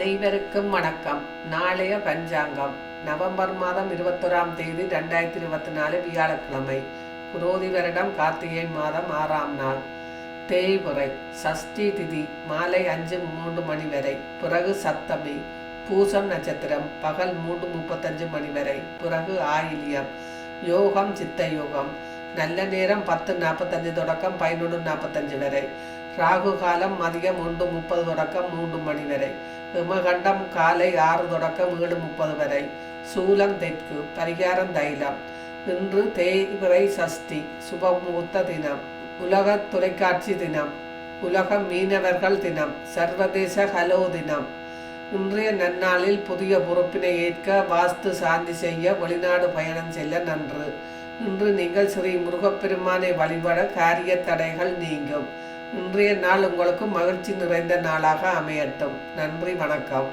அனைவருக்கும் வணக்கம். நாளைய பஞ்சாங்கம். நவம்பர் மாதம் இருபத்தொராம் தேதி ரெண்டாயிரத்தி இருபத்தி நாலு வியாழக்கிழமை. குரோதி வருடம் கார்த்திகை மாதம் ஆறாம் நாள். தேய்புரை. சஷ்டி திதி மாலை அஞ்சு மூன்று மணி வரை. பிறகு சப்தமி. பூசம் நட்சத்திரம் பகல் மூன்று முப்பத்தஞ்சு மணி வரை. பிறகு ஆயில்யம். யோகம் சித்த யோகம். நல்ல நேரம் பத்து நாற்பத்தஞ்சு தொடக்கம் பதினொன்று நாற்பத்தஞ்சு வரை. ராகு காலம் மதியம் ஒன்று முப்பது தொடக்கம் மூன்று மணி வரை. விமகண்டம் காலை ஆறு தொடக்கம் ஏழு முப்பது வரை. சூலம் தெற்கு பரிகாரம் தைலம். இன்று தேய்பிறை சஷ்டி சுபமுகூர்த்த தினம். உலக தொலைக்காட்சி தினம். உலக மீனவர்கள் தினம். சர்வதேச ஹலோ தினம். இன்றைய நன்னாளில் புதிய பொறுப்பினை ஏற்க வாஸ்து சாந்தி செய்ய வெளிநாடு பயணம் செல்ல நன்று. இன்று நீங்கள் ஸ்ரீ முருகப்பெருமானை வழிபட காரிய தடைகள் நீங்கும். இன்றைய நாள் உங்களுக்கு மகிழ்ச்சி நிறைந்த நாளாக அமையட்டும். நன்றி வணக்கம்.